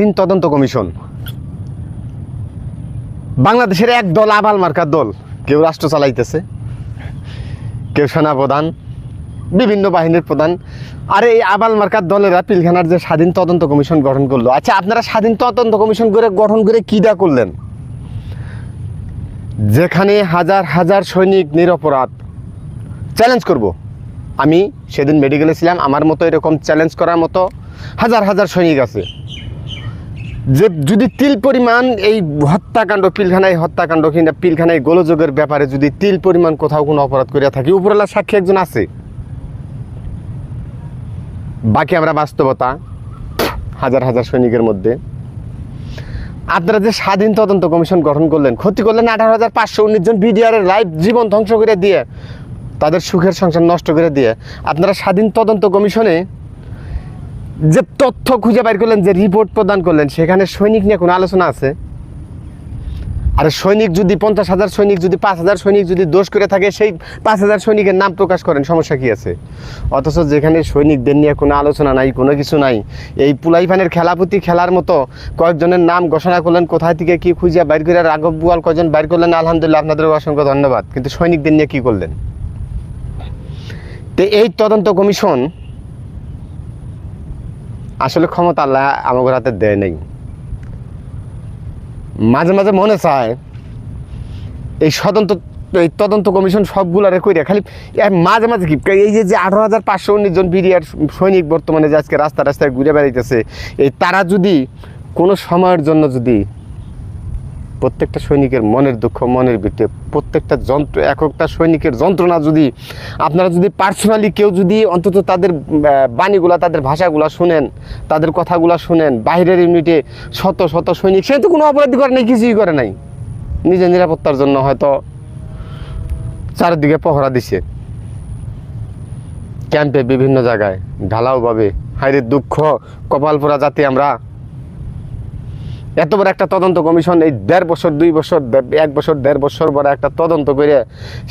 দিন তদন্ত কমিশন। বাংলাদেশের এক দল আবাল মার্কার দল। কেউ রাষ্ট্র চালাইতেছে, কেউ সেনা প্রধান বিভিন্ন বাহিনীর প্রধান। আর এই আবাল মার্কার দলেরা পিলখানার যে স্বাধীন তদন্ত কমিশন গঠন করল। আচ্ছা আপনারা স্বাধীন তদন্ত কমিশন করে গঠন করে কিডা করলেন? যেখানে হাজার হাজার সৈনিক নিরপরাধ। চ্যালেঞ্জ করব। আমি সেদিন মেডিকেলে ছিলাম, আমার মতো এরকম চ্যালেঞ্জ করার মতো হাজার হাজার সৈনিক আছে। যে যদি তিল পরিমাণ এই হত্যাকাণ্ড, পিলখানায় হত্যাকাণ্ড কিংবা পিলখানায় গোলযোগের ব্যাপারে যদি তিল পরিমাণ কোথাও কোনো অপরাধ করিয়া থাকি উপরওয়ালা সাক্ষী একজন আছে। বাকি আমরা বাস্তবতা, হাজার হাজার সৈনিকের মধ্যে। আপনারা যে স্বাধীন তদন্ত কমিশন গঠন করলেন, ক্ষতি করলেন আঠারো হাজার পাঁচশো উনিশ জন বিডিআরের লাইফ জীবন ধ্বংস করে দিয়ে, তাদের সুখের সংসার নষ্ট করে দিয়ে, আপনারা স্বাধীন তদন্ত কমিশনে যে তথ্য খুঁজে বাইর করলেন, যে রিপোর্ট প্রদান করলেন, সেখানে সৈনিক নিয়ে কোনো আলোচনা আছে? আর সৈনিক যদি পঞ্চাশ হাজার, সৈনিক যদি পাঁচ হাজার, সৈনিক যদি দোষ করে থাকে, সেই পাঁচ হাজার সৈনিকের নাম প্রকাশ করেন, সমস্যা কি আছে? অথচ যেখানে সৈনিকদের নিয়ে কোনো আলোচনা নাই, কোনো কিছু নাই, এই পুলাইফানের খেলাপতি খেলার মতো কয়েকজনের নাম ঘোষণা করলেন, কোথায় থেকে কি খুঁজে বাইর করে রাঘব বুয়াল কজন বাইর করলেন, আলহামদুলিল্লাহ আপনাদের অসংখ্য ধন্যবাদ। কিন্তু সৈনিকদের নিয়ে কি করলেন? তো এই তদন্ত কমিশন আসলে ক্ষমতা আল্লাহ আমাদের হাতে দেয় নেই। মাঝে মাঝে মনে চায়, এই স্বতন্ত্র এই তদন্ত কমিশন সবগুলারে কইরা খালি মাঝে মাঝে কি এই যে যে আঠারো হাজার পাঁচশো উনিশ জন বিরিয়ার সৈনিক বর্তমানে যে আজকে রাস্তা রাস্তায় ঘুরে বেড়াইতেছে, এই তারা যদি কোনো সময়ের জন্য যদি প্রত্যেকটা সৈনিকের মনের দুঃখ, মনের ভিতরে প্রত্যেকটা যন্ত্র এক একটা সৈনিকের যন্ত্রণা যদি আপনারা যদি পার্সোনালি কেউ যদি অন্তত তাদের বাণীগুলা, তাদের ভাষাগুলা শুনেন, তাদের কথাগুলা শুনেন, বাইরের ইউনিটে শত শত সৈনিক, সে তো কোনো অপরাধী করে নাই, কিছুই করে নাই। নিজের নিরাপত্তার জন্য হয়তো চারিদিকে পহরা দিছে। ক্যাম্পে বিভিন্ন জায়গায় ঢালাওভাবে হাইরে দুঃখ কপাল পোড়া জাতি আমরা এত বড় একটা তদন্ত কমিশন, এই দেড় বছর, দুই বছর, এক বছর, দেড় বছর বড় একটা তদন্ত করে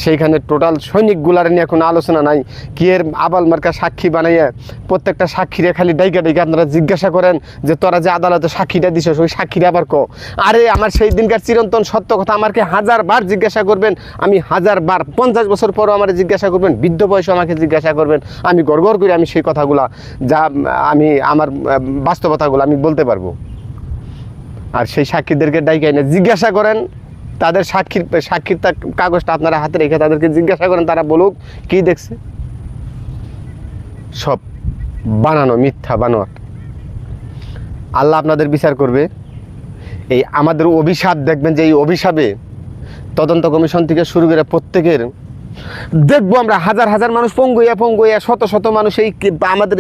সেইখানে টোটাল সৈনিকগুলার নিয়ে কোনো আলোচনা নাই। কি এর আবাল মার্কা সাক্ষী বানাইয়ে প্রত্যেকটা সাক্ষীরে খালি ডাইকা ডাইকা আপনারা জিজ্ঞাসা করেন যে তোরা যে আদালতে সাক্ষীটা দিছ, ওই সাক্ষীরা আবার কো? আরে আমার সেই দিনকার চিরন্তন সত্য কথা আমাকে হাজার বার জিজ্ঞাসা করবেন, আমি হাজার বার পঞ্চাশ বছর পরও আমার জিজ্ঞাসা করবেন, বৃদ্ধ বয়সে আমাকে জিজ্ঞাসা করবেন, আমি গড় গড় করে আমি সেই কথাগুলা যা আমি, আমার বাস্তবতাগুলো আমি বলতে পারব। আর সেই সাক্ষীদেরকে ডাইকে এনে জিজ্ঞাসা করেন, তাদের সাক্ষীর সাক্ষীর কাগজটা আপনারা হাতে রেখে তাদেরকে জিজ্ঞাসা করেন, তারা বলুক, কি দেখছে? সব বানানো, মিথ্যা বানোয়াট। আল্লাহ আপনাদের বিচার করবে। এই আমাদের অভিশাপ দেখবেন যে এই অভিশাপে তদন্ত কমিশন থেকে শুরু করে প্রত্যেকের দেখব আমরা হাজার হাজার মানুষ পঙ্গুয়া পঙ্গুইয়া শত শত মানুষ এই আমাদের